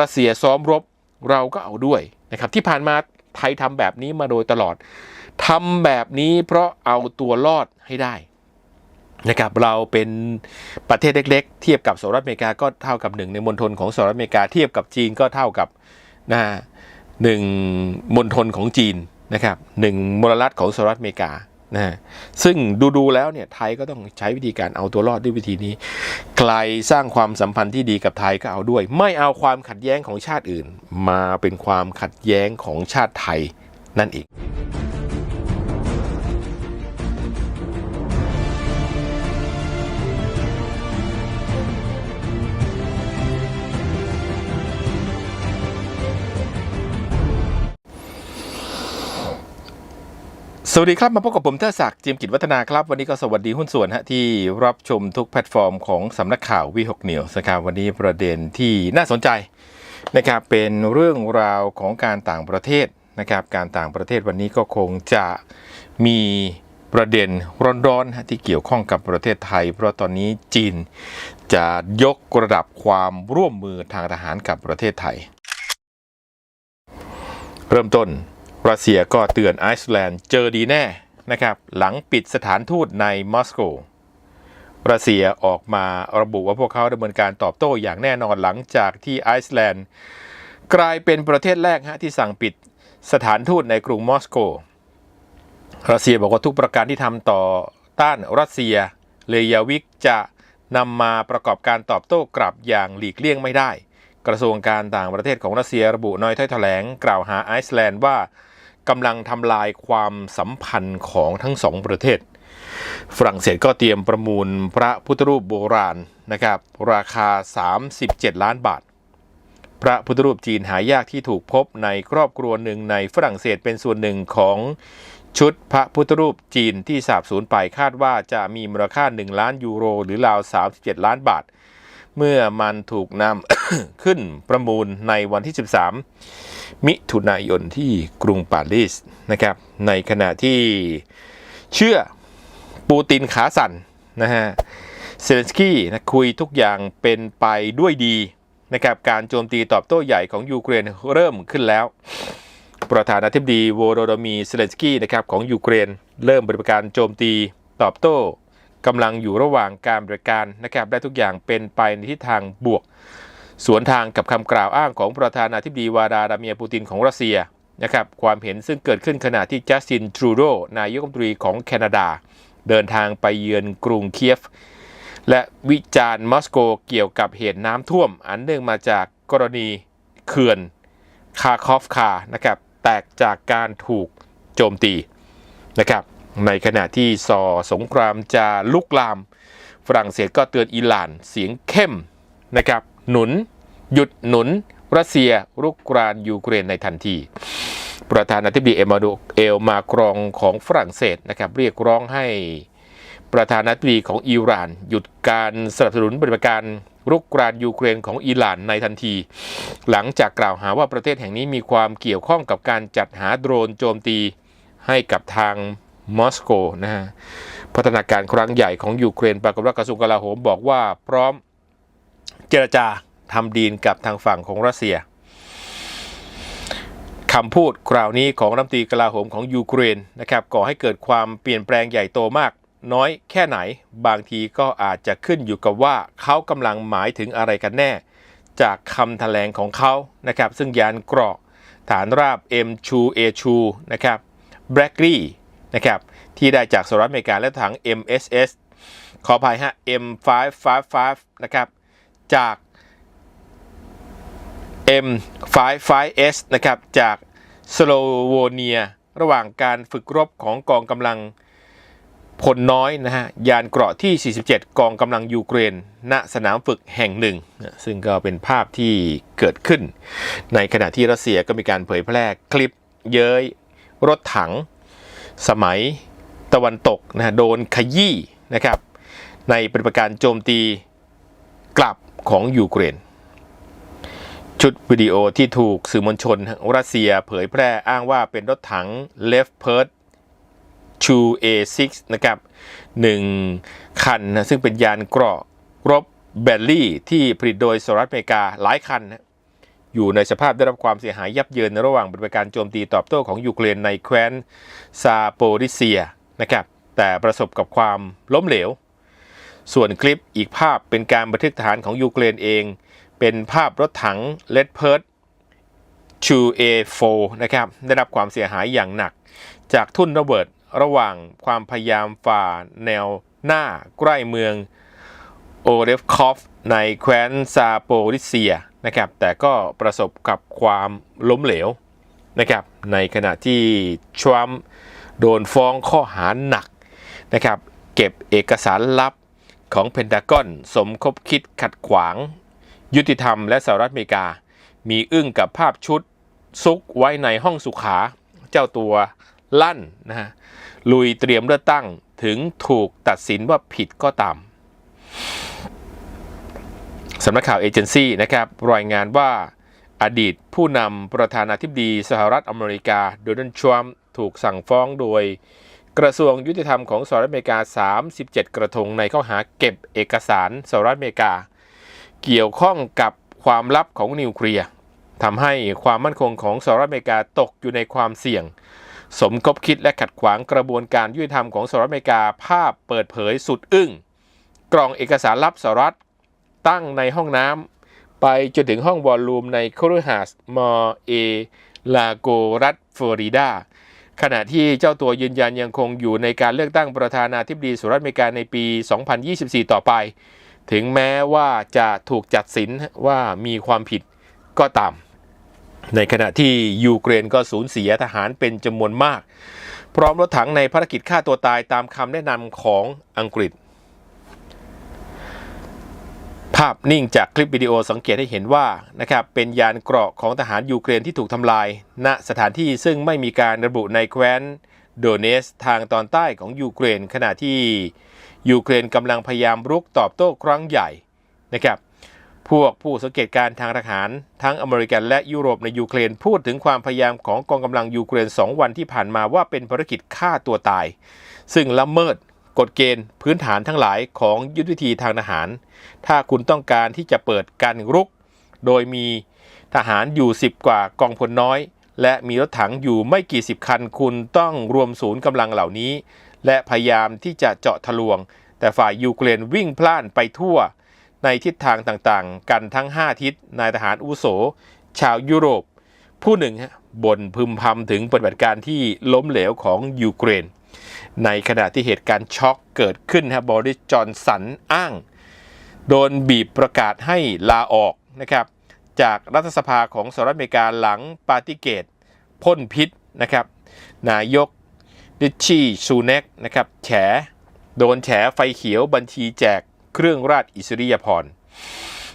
รัสเซียซ้อมรบเราก็เอาด้วยนะครับที่ผ่านมาไทยทำแบบนี้มาโดยตลอดทำแบบนี้เพราะเอาตัวรอดให้ได้นะครับเราเป็นประเทศเล็ก ๆ เทียบกับสหรัฐอเมริกาก็เท่ากับหนึ่งในมณฑลของสหรัฐอเมริกาเทียบกับจีนก็เท่ากับนะหนึ่งมณฑลของจีนนะครับหนึ่งมลรัฐของสหรัฐอเมริกา นะซึ่งดูๆแล้วเนี่ยไทยก็ต้องใช้วิธีการเอาตัวรอดด้วยวิธีนี้ ใครสร้างความสัมพันธ์ที่ดีกับไทยก็เอาด้วย ไม่เอาความขัดแย้งของชาติอื่น มาเป็นความขัดแย้งของชาติไทยนั่นเอง สวัสดีครับ มาพบกับผมเทอศักดิ์จิมกิจวัฒนาครับ วันนี้ก็สวัสดีหุ้นส่วนฮะที่รับชมทุกแพลตฟอร์มของสำนักข่าววีหกนิวส์นะครับวันนี้ประเด็นที่น่าสนใจนะครับเป็นเรื่องราวของการต่างประเทศนะครับการต่างประเทศวันนี้ก็คงจะมีประเด็นร้อนๆฮะที่เกี่ยวข้องกับประเทศไทย เพราะตอนนี้จีนจะยกระดับความร่วมมือทางทหารกับประเทศไทย เริ่มต้น รัสเซียก็เตือนไอซ์แลนด์เจอดีแน่นะครับหลังปิดสถานทูตในมอสโกรัสเซียออกมาระบุว่าพวกเขาดำเนินการตอบโต้อย่างแน่นอนหลังจากที่ไอซ์แลนด์กลายเป็นประเทศแรกฮะที่สั่งปิดสถานทูตในกรุงมอสโก รัสเซียบอกว่าทุกประการที่ทำต่อต้านรัสเซียเลยาวิกจะนำมาประกอบการตอบโต้กลับอย่างหลีกเลี่ยงไม่ได้ กระทรวงการต่างประเทศของรัสเซียระบุน้อยถ้อยแถลงกล่าวหาไอซ์แลนด์ว่า กำลังทำลายความสัมพันธ์ของทั้งสองประเทศ ฝรั่งเศสก็เตรียมประมูลพระพุทธรูปโบราณนะครับ ราคา 37 ล้านบาท พระพุทธรูปจีนหายากที่ถูกพบในครอบครัวหนึ่งในฝรั่งเศสเป็นส่วนหนึ่งของชุดพระพุทธรูปจีนที่สาบสูญไปคาดว่าจะมีมูลค่า 1 ล้านยูโร หรือราว 37 ล้านบาท เมื่อมันถูกนำ ขึ้นประมูลในวันที่ 13 มิถุนายนที่กรุงปารีสนะครับ ในขณะที่เชื่อปูตินขาสั่นนะฮะเซเลนสกี้นะคุยทุกอย่างเป็นไปด้วยดีนะครับการโจมตีตอบโต้ใหญ่ของยูเครนเริ่มขึ้นแล้ว ประธานาธิบดีโวโรโดมีเซเลนสกี้นะครับของยูเครนเริ่มบริการโจมตีตอบโต้ กำลังอยู่ระหว่างการบริการนะครับได้ทุกอย่างเป็นไปในทิศทางบวก สวนทางกับคำกล่าวอ้างของประธานาธิบดีวาดาราเมียปูตินของรัสเซียนะครับความเห็นซึ่งเกิดขึ้นขณะที่จัสตินทรูโดนายกรัฐมนตรีของแคนาดา เดินทางไปเยือนกรุงเคียฟ และวิจารณ์มอสโกเกี่ยวกับเหตุน้ำท่วม อันเนื่องมาจากกรณีเขื่อนคาคอฟคานะครับแตกจากการถูกโจมตีนะครับ ในขณะที่สอสงครามจะลุกลาม ฝรั่งเศสก็เตือนอิหร่านเสียงเข้มนะครับ หนุน หยุดหนุน รัสเซียรุกรานยูเครนในทันที ประธานาธิบดีเอมานูเอลมากรองของฝรั่งเศสนะครับ เรียกร้องให้ประธานาธิบดีของอิหร่าน หยุดการสนับสนุนปฏิบัติการรุกรานยูเครนของอิหร่านในทันที หลังจากกล่าวหาว่าประเทศแห่งนี้มีความเกี่ยวข้องกับการจัดหาโดรนโจมตีให้กับทาง มอสโกนะฮะพัฒนาการครั้งใหญ่ของยูเครนปรากฏว่ากระทรวงกลาโหมบอกว่าพร้อมเจรจาทำดีลกับทางฝั่งของรัสเซียคำพูดคราวนี้ของรัฐมนตรีกลาโหมของยูเครนนะครับก่อให้เกิดความเปลี่ยนแปลงใหญ่โตมาก น้อยแค่ไหน บางทีก็อาจจะขึ้นอยู่กับว่าเขากำลังหมายถึงอะไรกันแน่ จากคำแถลงของเขานะครับซึ่งยานเกราะฐานราบ M ชูเอชูนะครับแบล็กลี่ นะครับที่ได้จากสหรัฐอเมริกาและถัง MSS ขออภัยฮะ M555 นะครับจาก M55S นะครับจากสโลโวเนีย ระหว่างการฝึกรบของกองกำลังพลน้อยนะฮะยานเกราะที่ 47 กองกำลังยูเครน ณสนามฝึกแห่งหนึ่ง ซึ่งก็เป็นภาพที่เกิดขึ้น ในขณะที่รัสเซียก็มีการเผยแพร่คลิปเย้ยรถถัง สมัยตะวันตกนะโดนขยี้นะครับในปฏิบัติการโจมตีกลับของยูเครน ชุดวิดีโอที่ถูกสื่อมวลชนรัสเซียเผยแพร่อ้างว่าเป็นรถถัง Leopard 2 A6 นะครับหนึ่งคันนะซึ่งเป็นยานเกราะรบแบลลี่ที่ผลิตโดยสหรัฐอเมริกาหลายคันนะ อยู่ในสภาพได้รับความเสียหายยับเยินในระหว่างปฏิบัติการโจมตีตอบโต้ของยูเครนในแคว้นซาโปริเซียนะครับแต่ประสบกับความล้มเหลว ส่วนคลิปอีกภาพเป็นการบันทึกฐานของยูเครนเอง เป็นภาพรถถังเลดเพิร์ดชูเอโฟนะครับได้รับความเสียหายอย่างหนัก จากทุ่นระเบิดระหว่างความพยายามฝ่าแนวหน้าใกล้เมืองโอเรฟคอฟ ในแคว้นซาโปริเซียนะครับ แต่ก็ประสบกับความล้มเหลวนะครับ ในขณะที่ทรัมป์โดนฟ้องข้อหาหนักนะครับ เก็บเอกสารลับของเพนทากอน สมคบคิดขัดขวาง ยุติธรรมและสหรัฐอเมริกา มีอึ้งกับภาพชุดซุกไว้ในห้องสุขา เจ้าตัวลั่นนะฮะลุยเตรียมเลือกตั้งถึงถูกตัดสินว่าผิดก็ตาม สำนักข่าวเอเจนซี่นะครับรายงานว่าอดีตผู้นำประธานาธิบดีสหรัฐอเมริกาโดนัลด์ทรัมป์ถูกสั่งฟ้องโดย กระทรวงยุติธรรมของสหรัฐอเมริกา 37 กระทงในข้อหาเก็บเอกสารสหรัฐอเมริกา เกี่ยวข้องกับความลับของนิวเคลียร์ทำให้ความมั่นคงของสหรัฐอเมริกาตกอยู่ในความเสี่ยง สมคบคิดและขัดขวางกระบวนการยุติธรรมของสหรัฐอเมริกาภาพเปิดเผยสุดอึ้งกล่องเอกสารลับสหรัฐ ตั้งในห้องน้ำไปจนถึงห้องวอลลุ่มในครหาสมอเอลาโกรัฐฟลอริดาขณะที่เจ้าตัวยืนยันยังคงอยู่ในการเลือกตั้งประธานาธิบดีสหรัฐอเมริกาในปี 2024 ต่อไป ถึงแม้ว่าจะถูกจัดสินว่ามีความผิดก็ตาม ในขณะที่ยูเครนก็สูญเสียทหารเป็นจำนวนมาก พร้อมรถถังในภารกิจฆ่าตัวตายตามคำแนะนำของอังกฤษ ภาพนิ่งจากคลิปวิดีโอสังเกตให้เห็นว่านะครับเป็นยานเกราะของทหารยูเครนที่ถูกทำลาย ณสถานที่ซึ่งไม่มีการระบุในแคว้นโดเนสทางตอนใต้ของยูเครน ขณะที่ยูเครนกำลังพยายามรุกตอบโต้ครั้งใหญ่นะครับพวกผู้สังเกตการณ์ทางทหารทั้งอเมริกันและยุโรปในยูเครนพูดถึงความพยายามของกองกำลังยูเครน 2 วันที่ผ่านมาว่าเป็นภารกิจฆ่าตัวตาย ซึ่งละเมิด กฎเกณฑ์พื้นฐานทั้งหลายของยุทธวิธีทางทหาร ถ้าคุณต้องการที่จะเปิดการรุก โดยมีทหารอยู่ 10 กว่ากองพลน้อย และมีรถถังอยู่ไม่กี่สิบคัน คุณต้องรวมศูนย์กำลังเหล่านี้ และพยายามที่จะเจาะทะลวง แต่ฝ่ายยูเครนวิ่งพล่านไปทั่ว ในทิศทางต่างๆ กันทั้ง 5 ทิศนายทหารอุโส ชาวยุโรป ผู้หนึ่งบ่นพึมพำถึงปฏิบัติการที่ล้มเหลวของยูเครน ในขณะที่เหตุการณ์ช็อกเกิดขึ้นฮะบริสจอนสันอ้าง โดนบีบประกาศให้ลาออกนะครับจากรัฐสภาของสหรัฐอเมริกาหลังปาติเกตพ่นพิษนะครับนายกดิชี่ซูเน็กนะครับแฉโดนแฉไฟเขียวบัญชีแจกเครื่องราชอิสริยาภรณ์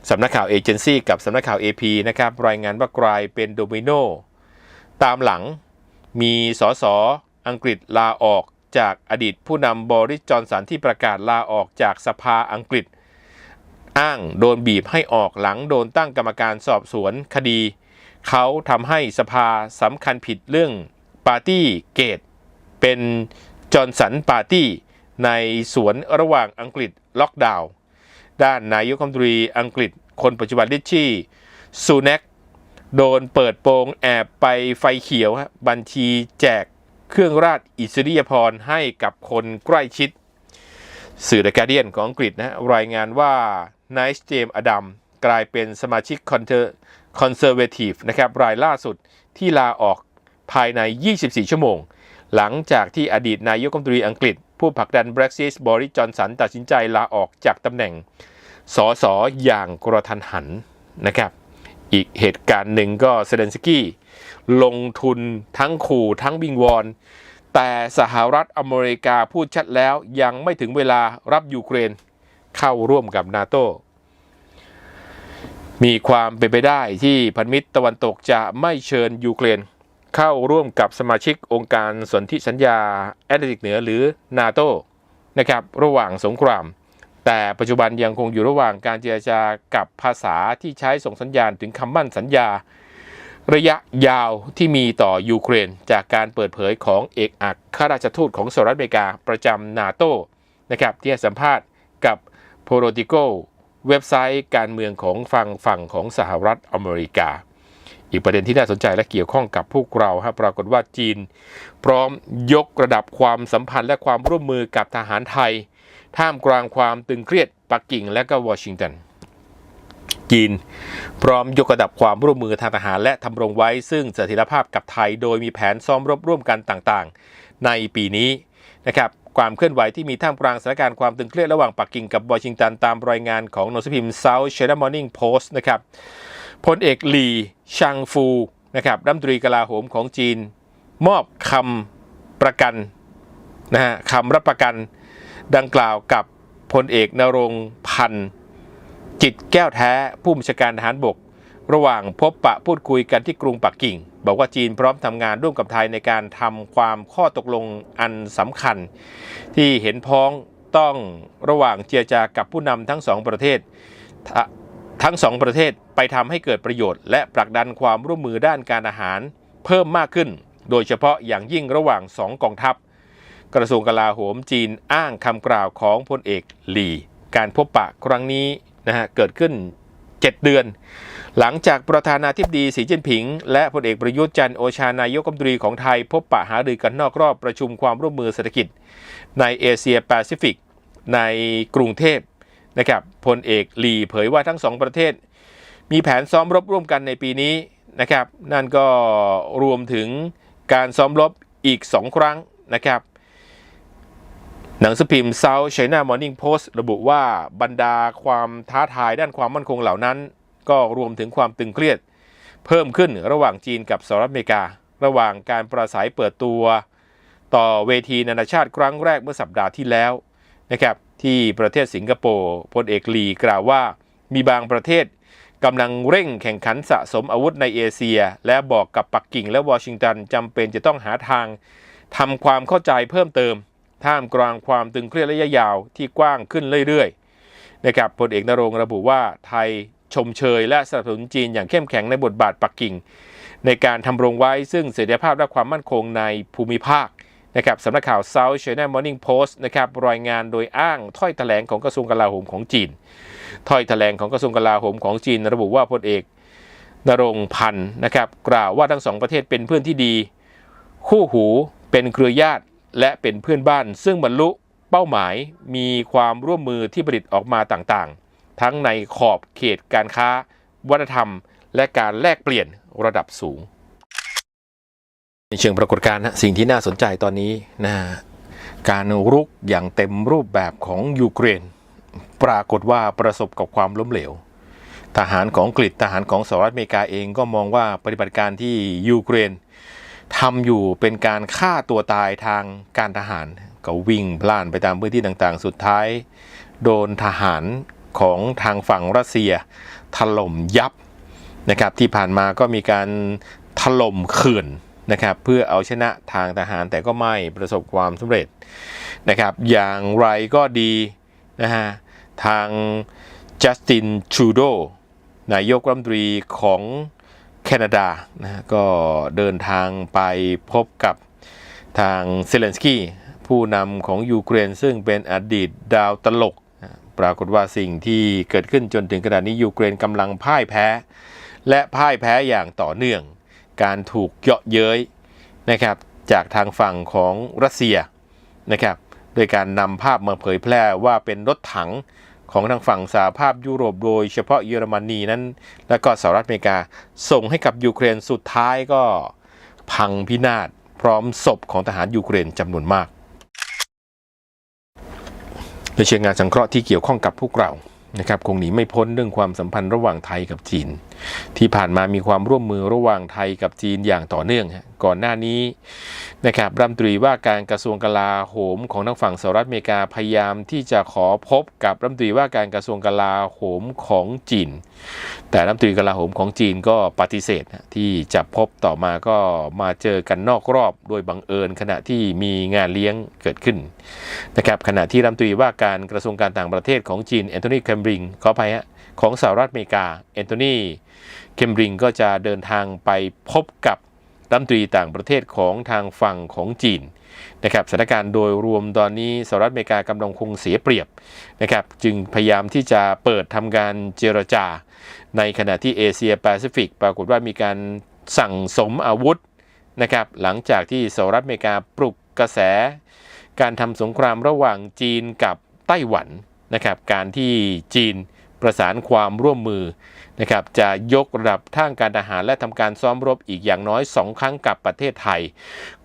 สำนักข่าวเอเจนซี่กับสำนักข่าว AP นะครับรายงานว่ากลายเป็นโดมิโนตามหลังมีสส อังกฤษลาออกจากอดีตผู้นำบริสจอนสันที่ประกาศลาออกจากสภาอังกฤษ อ้างโดนบีบให้ออกหลังโดนตั้งกรรมการสอบสวนคดี เขาทำให้สภาสำคัญผิดเรื่องปาร์ตี้เกต เป็นจอร์นสันปาร์ตี้ในสวนระหว่างอังกฤษล็อกดาวน์ด้านนายกรัฐมนตรีอังกฤษคนปัจจุบันดิชชี่ซูเน็กโดนเปิดโปงแอบไปไฟเขียวบัญชีแจก เครื่องราชอิสริยาภรณ์ให้กับคนใกล้ชิด สื่อ The Guardian ของอังกฤษนะรายงานว่าไนซ์เจมอดัมกลายเป็นสมาชิกคอนเทอร์คอนเซอร์เวทีฟนะครับรายล่าสุดที่ลาออกภายใน 24 ชั่วโมง หลังจากที่อดีตนายกรัฐมนตรีอังกฤษ ผู้ผลักดัน Brexit บริจอนสันตัดสินใจลาออกจากตำแหน่งสสออย่างกระทันหันนะครับ อีกเหตุการณ์หนึ่งก็เซเลนสกี้ ลงทุนทั้งขู่ทั้งบิงวอน แต่สหรัฐอเมริกาพูดชัดแล้วยังไม่ถึงเวลารับยูเครนเข้าร่วมกับนาโตมีความเป็นไปได้ที่พันธมิตรตะวันตกจะไม่เชิญยูเครน เข้าร่วมกับสมาชิกองค์การสนธิสัญญาแอตแลนติกเหนือหรือนาโตนะครับระหว่างสงคราม แต่ปัจจุบันยังคงอยู่ระหว่างการเจรจากับภาษาที่ใช้ส่งสัญญาณถึงคำมั่นสัญญา ระยะยาวที่มีต่อยูเครน จากการเปิดเผยของเอกอัครราชทูตของสหรัฐอเมริกาประจำนาโตนะครับที่ให้สัมภาษณ์กับโพโรติโกเว็บไซต์การเมืองของฝั่งฝั่งของสหรัฐอเมริกา อีกประเด็นที่น่าสนใจและเกี่ยวข้องกับพวกเราฮะปรากฏว่าจีน พร้อมยกระดับความสัมพันธ์และความร่วมมือกับทหารไทย ท่ามกลางความตึงเครียดปักกิ่งและก็วอชิงตัน จีน พร้อมยกระดับความร่วมมือทางทหารและทำรงไว้ซึ่งเสถียรภาพกับไทย โดยมีแผนซ้อมรบร่วมกันต่างๆ ในปีนี้นะครับความเคลื่อนไหวที่มีท่ามกลางสถานการณ์ความตึงเครียดระหว่างปักกิ่งกับวอชิงตันตามรายงานของหนังสือพิมพ์ South China Morning Post นะครับพลเอกหลี่ชังฟูนะครับรัฐมนตรีกลาโหมของจีน มอบคำประกันนะฮะคำรับประกันดังกล่าวกับพลเอกนรงพันธ์ จิตแก้วแท้ผู้บัญชาการทหารบก ระหว่างพบปะพูดคุยกันที่กรุงปักกิ่ง บอกว่าจีนพร้อมทำงานร่วมกับไทยในการทำความข้อตกลงอันสำคัญ ที่เห็นพ้องต้องระหว่างเจรจากับผู้นำทั้งสองประเทศทะทั้งสองประเทศไปทำให้เกิดประโยชน์ และผลักดันความร่วมมือด้านการอาหารเพิ่มมากขึ้น โดยเฉพาะอย่างยิ่งระหว่างสองกองทัพ กระทรวงกลาโหมจีนอ้างคำกล่าวของพลเอกหลี่ การพบปะครั้งนี้ นะฮะเกิดขึ้น 7 เดือน หลังจากประธานาธิบดีสีจิ้นผิง และพลเอกประยุทธ์จันทร์โอชานายกรัฐมนตรีของไทย พบปะหารือกันนอกรอบประชุมความร่วมมือเศรษฐกิจ ในเอเชียแปซิฟิกในกรุงเทพนะครับพลเอกหลีเผยว่าทั้งสองประเทศ มีแผนซ้อมรบร่วมกันในปีนี้นะครับ นั่นก็รวมถึงการซ้อมรบอีก 2 ครั้งนะครับ หนังสือพิมพ์ South China Morning Post ระบุว่าบรรดาความท้าทายด้านความมั่นคงเหล่านั้น ก็รวมถึงความตึงเครียด เพิ่มขึ้นระหว่างจีนกับสหรัฐอเมริกา ระหว่างการประสัยเปิดตัว ต่อเวทีนานาชาติครั้งแรกเมื่อสัปดาห์ที่แล้วนะครับที่ประเทศสิงคโปร์พลเอกลีกล่าวว่ามีบางประเทศกำลังเร่งแข่งขันสะสมอาวุธในเอเชีย และบอกกับปักกิ่งและวอชิงตันจำเป็นจะต้องหาทางทำความเข้าใจเพิ่มเติม ท่ามกลางความตึงเครียดระยะยาวที่กว้างขึ้นเรื่อยๆนะครับพลเอกนรงระบุว่าไทยชมเชยและสนับสนุนจีนอย่างเข้มแข็งในบทบาทปักกิ่ง ในการทำรงไว้ซึ่งเสถียรภาพและความมั่นคงในภูมิภาคนะครับสำนักข่าว South China Morning Post นะครับรายงานโดยอ้างถ้อยแถลงของกระทรวงกลาโหมของจีน ถ้อยแถลงของกระทรวงกลาโหมของจีน ระบุว่าพลเอกนรงพันธ์นะครับกล่าวว่าทั้งสองประเทศเป็นเพื่อนที่ดี คู่หูเป็นเครือญาติ และเป็นเพื่อนบ้านซึ่งบรรลุเป้าหมายมีความร่วมมือที่ผลิตออกมาต่างๆ ทั้งในขอบเขตการค้า วัฒนธรรม และการแลกเปลี่ยนระดับสูง ในเชิงปรากฏการณ์สิ่งที่น่าสนใจตอนนี้นะการรุกอย่างเต็มรูปแบบของยูเครน ปรากฏว่าประสบกับความล้มเหลว ทหารของอังกฤษทหารของสหรัฐอเมริกาเองก็มองว่าปฏิบัติการที่ยูเครน ทำอยู่เป็นการฆ่าตัวตายทางการทหาร ก็วิ่งพล่านไปตามพื้นที่ต่างๆ สุดท้าย โดนทหารของทางฝั่งรัสเซีย ถล่มยับนะครับที่ผ่านมาก็มีการถล่มเขื่อนนะครับเพื่อเอาชนะทางทหารแต่ก็ไม่ประสบความสำเร็จนะครับอย่างไรก็ดีนะฮะทางจัสตินทรูโดนายกรัฐมนตรีของ นาดานะก็เดินทางไปพบกับทางเซเลนสกี้ผู้นำของยูเครนซึ่งเป็นอดีตดาวตลก ปรากฏว่าสิ่งที่เกิดขึ้นจนถึงขณะนี้ยูเครนกำลังพ่ายแพ้ และพ่ายแพ้อย่างต่อเนื่อง การถูกเยาะเย้ยนะครับจากทางฝั่งของรัสเซียนะครับโดยการนำภาพมาเผยแพร่ว่าเป็นรถถัง ของทางฝั่งสหภาพยุโรปโดยเฉพาะเยอรมนีนั้น และก็สหรัฐอเมริกา ส่งให้กับยูเครนสุดท้ายก็พังพินาศพร้อมศพของทหารยูเครนจำนวนมากในเชิงงานสังเคราะห์ที่เกี่ยวข้องกับพวกเรา นะครับคงหนีไม่พ้นเรื่องความสัมพันธ์ระหว่างไทยกับจีน ที่ผ่านมามีความร่วมมือระหว่างไทยกับจีนอย่างต่อเนื่อง ก่อนหน้านี้นะครับรัฐมนตรีว่าการกระทรวงกลาโหมของทางฝั่งสหรัฐอเมริกาพยายามที่จะขอพบกับรัฐมนตรีว่าการกระทรวงกลาโหมของจีน แต่รัฐมนตรีกลาโหมของจีนก็ปฏิเสธที่จะพบต่อมาก็มาเจอกันนอกรอบโดยบังเอิญขณะที่มีงานเลี้ยงเกิดขึ้นนะครับขณะที่รัฐมนตรีว่าการกระทรวงการต่างประเทศของจีนแอนโทนีแคมบริงขออภัยฮะของสหรัฐอเมริกาแอนโทนีเคมบริงก็จะเดินทางไปพบกับรัฐมนตรีต่างประเทศของทางฝั่งของจีนนะครับสถานการณ์โดยรวมตอนนี้สหรัฐอเมริกากำลังคงเสียเปรียบนะครับจึงพยายามที่จะเปิดทำการเจรจา ในขณะที่เอเชียแปซิฟิกปรากฏว่ามีการสั่งสมอาวุธนะครับหลังจากที่สหรัฐอเมริกาปลุกกระแส การทำสงครามระหว่างจีนกับไต้หวัน นะครับการที่จีนประสานความร่วมมือนะครับจะยกระดับทางการทหารและทำการซ้อมรบอีกอย่างน้อย 2 ครั้งกับประเทศไทย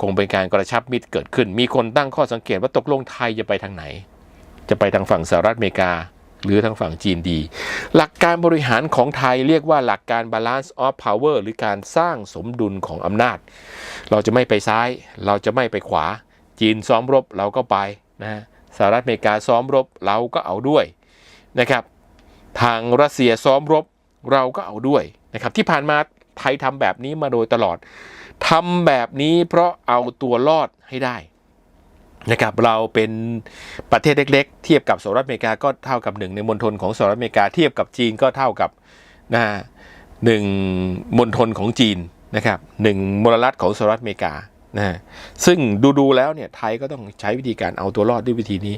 คงเป็นการกระชับมิตรเกิดขึ้น มีคนตั้งข้อสังเกตว่าตกลงไทยจะไปทางไหน จะไปทางฝั่งสหรัฐอเมริกา หรือทางฝั่งจีนดี หลักการบริหารของไทยเรียกว่าหลักการ balance of power หรือการสร้างสมดุลของอำนาจ เราจะไม่ไปซ้าย เราจะไม่ไปขวา จีนซ้อมรบเราก็ไปนะฮะ สหรัฐอเมริกาซ้อมรบเราก็เอาด้วยนะครับ ทางรัสเซียซ้อมรบเราก็เอาด้วยนะครับ ที่ผ่านมาไทยทำแบบนี้มาโดยตลอดทำแบบนี้เพราะเอาตัวรอดให้ได้นะครับเราเป็นประเทศเล็ก ๆ เทียบกับสหรัฐอเมริกาก็เท่ากับหนึ่งในมณฑลของสหรัฐอเมริกาเทียบกับจีนก็เท่ากับนะหนึ่งมณฑลของจีนนะครับหนึ่งมลรัฐของสหรัฐอเมริกา นะซึ่งดูๆแล้วเนี่ยไทยก็ต้องใช้วิธีการเอาตัวรอดด้วยวิธีนี้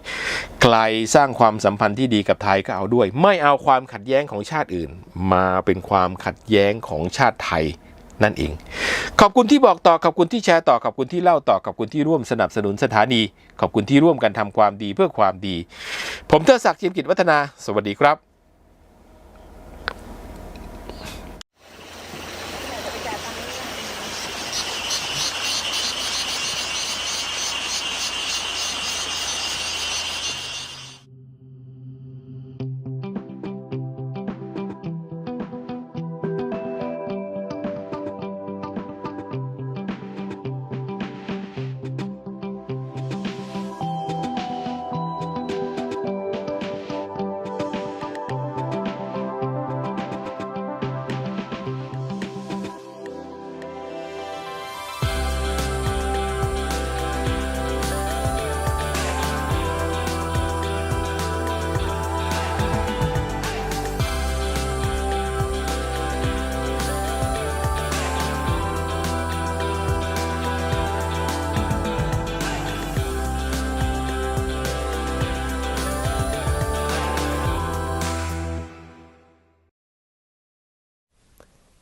ใครสร้างความสัมพันธ์ที่ดีกับไทยก็เอาด้วย ไม่เอาความขัดแย้งของชาติอื่น มาเป็นความขัดแย้งของชาติไทยนั่นเอง ขอบคุณที่บอกต่อ ขอบคุณที่แชร์ต่อ ขอบคุณที่เล่าต่อ ขอบคุณที่ร่วมสนับสนุนสถานี ขอบคุณที่ร่วมกันทำความดีเพื่อความดี ผมเทอศักดิ์จิมกิจวัฒนา สวัสดีครับ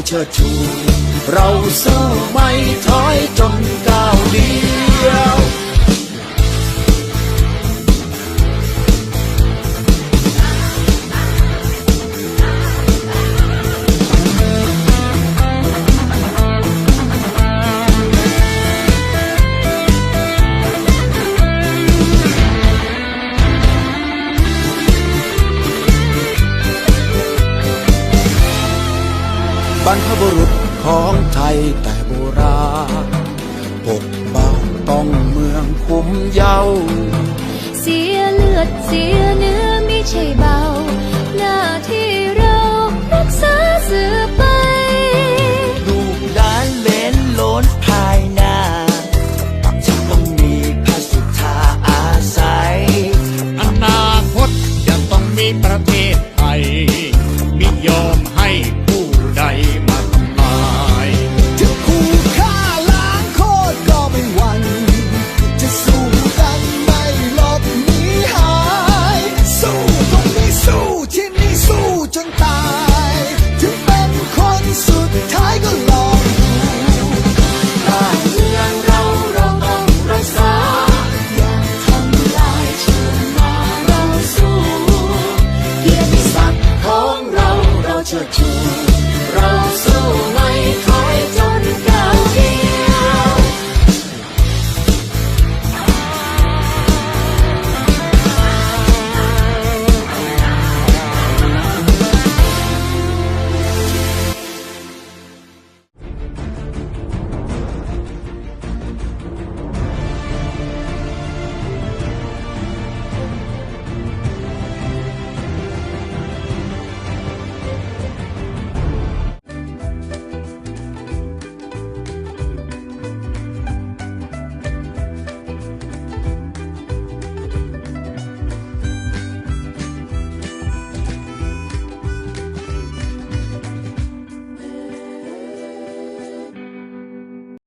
เราเราเชิดชู เราสู้ไม่ถอยจนก้าวเดียว แต่โบราณปกป้องต้องเมืองคุ้มเยาเสียเลือดเสียเนื้อไม่ใช่